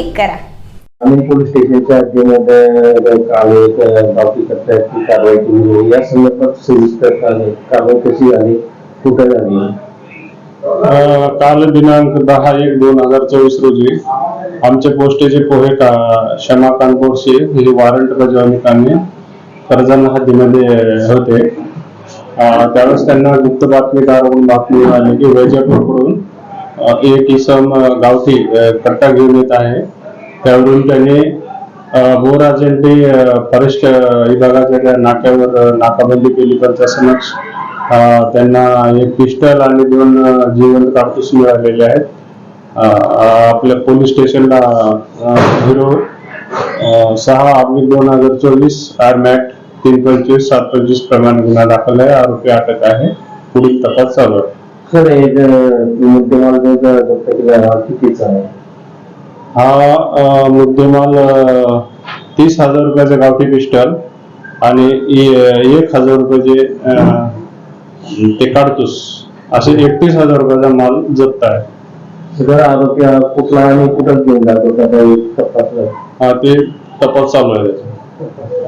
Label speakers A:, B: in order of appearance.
A: Click करा.
B: आम्ही police स्टेशनच्या हद्दीमध्ये काल एक कारवाई केली आहे. या संदर्भात सविस्तर कारवाई कारवाई कशी झाली? कुठे झाली?
C: अ, काल दिनांक दहा एक दोन हजार चोवीस रोजी आमचे पोस्टेचे पोहे का क्षमाकांत बोरसे हे वॉरंट बजावणीकामी कर्जन हद्दीमध्ये होते. अ, त्यावेळेस त्यांना गुप्त बातमीदाराकडून बातमी मिळाली की वैजापूरकडून एक इसम गावठी कट्टा घेऊन येत आहे. त्यावरून त्यांनी बोराजेंटी फॉरेस्ट विभागाच्या त्या नाक्यावर नाकाबंदी केली. पण त्या समक्ष त्यांना एक पिस्टल आणि दोन जीवन जिवंत मिळालेले आहेत. आपल्या पोलीस स्टेशनला झिरो. सहा ऑब्लिक दोन हजार चोवीस आरमॅट तीन पंचवीस सात पंचवीस प्रमाणे गुन्हा दाखल आहे. आरोपी अटक आहे. पुढील तपास चालू आहे.
B: सर हे मुद्देमाल जप्त केला हा कितीचा आहे.
C: हा मुद्देमाल तीस हजार रुपयाचा गावठी पिस्टल आणि एक हजार रुपयाचे ते काडतूस असे एकतीस हजार रुपयाचा माल जप्त आहे.
B: सगळा आरोपी कुठला आणि कुठं घेऊन जातो त्याचा एक तपासला
C: हा ते तपास चालू आहे त्याचा.